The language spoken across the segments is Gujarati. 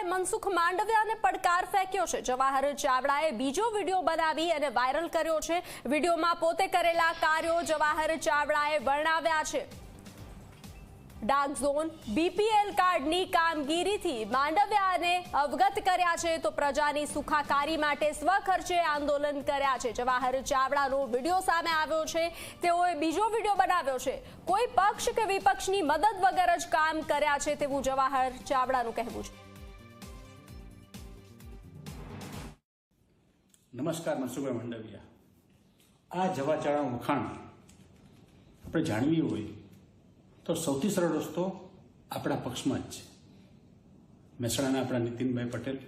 ચાવડાએ મનસુખ માંડવિયાને પડકાર ફેંક્યો છે. જવાહર ચાવડાએ બીજો વીડિયો બનાવી અને વાયરલ કર્યો છે. વિડીયોમાં પોતે કરેલા કાર્યો જવાહર ચાવડાએ વર્ણવ્યા છે. ડાર્ક ઝોન બીપીએલ કાર્ડની કામગીરીથી માંડવ્યાને અવગત કર્યા છે તો પ્રજાની સુખાકારી માટે સ્વખર્ચે આંદોલન કર્યા છે. જવાહર ચાવડાનો વીડિયો સામે આવ્યો છે. તેઓએ બીજો વીડિયો બનાવ્યો છે. કોઈ પક્ષ કે વિપક્ષની મદદ વગર જ કામ કર્યા છે તેવું જવાહર ચાવડાનું કહેવું છે. નમસ્કાર મનસુભાઈ મંડવિયા આ જવાચાળા વખાણ આપણે જાણવી હોય તો સૌથી સરળ રસ્તો આપણા પક્ષમાં જ છે. મહેસાણાના આપણા નીતિનભાઈ પટેલ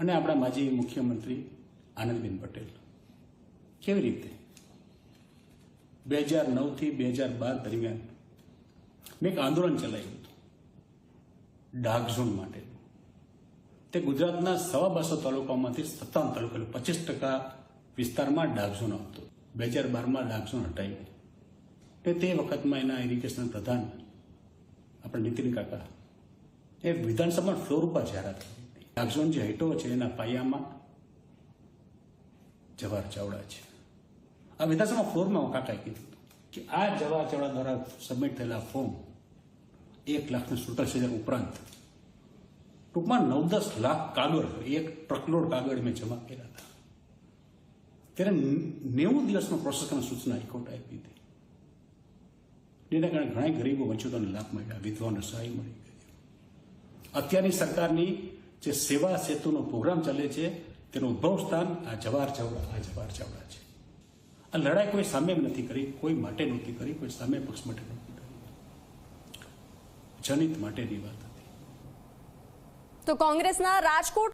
અને આપણા માજી મુખ્યમંત્રી આનંદબેન પટેલ. કેવી રીતે? બે હજાર નવથી બે હજાર બાર દરમિયાન મેં એક આંદોલન ચલાવ્યું હતું. ડાર્ક ઝોન માટેનું તે ગુજરાતના સવા બસો તાલુકામાંથી સત્તાવન તાલુકા પચીસ ટકા વિસ્તારમાં ડાગઝોન ઝોન આવતો બે હજાર બારમાં હટાઈ. હટાવી ને તે વખતમાં એના ઇરિગેશન પ્રધાન આપણે નીતિન કાકા એ વિધાનસભા ફ્લોર ઉપર જાહેરાત કરી હતી જે હેઠો છે એના પાયામાં જવાહર ચાવડા છે. આ વિધાનસભા ફ્લોરમાં કાકાએ કીધું કે આ જવાહર ચાવડા દ્વારા સબમિટ થયેલા ફોર્મ એક લાખને સુડતાલીસ હજાર ઉપરાંત ટૂંકમાં નવ દસ લાખ કાગળ, એક ટ્રકલોડ કાગળ મેં જમા કર્યા હતા. ત્યારે નેવું દિવસનો પ્રોસેસ સૂચના હાઈકોર્ટે આપી હતી. જેના કારણે ઘણા ગરીબો વંચિતોને લાભ મળ્યા, વિધવાઓને સહાય મળી ગઈ. અત્યારની સરકારની જે સેવા સેતુનો પ્રોગ્રામ ચાલે છે, તેનું ઉદ્ભવ સ્થાન આ જવાહર ચાવડા, આ જવાહર ચાવડા છે. આ લડાઈ કોઈ સામે નથી કરી, કોઈ માટે નથી કરી, કોઈ સામે પક્ષ માટે નથી કરી. જનિત માટેની વાત તો કોંગ્રેસના રાજકોટ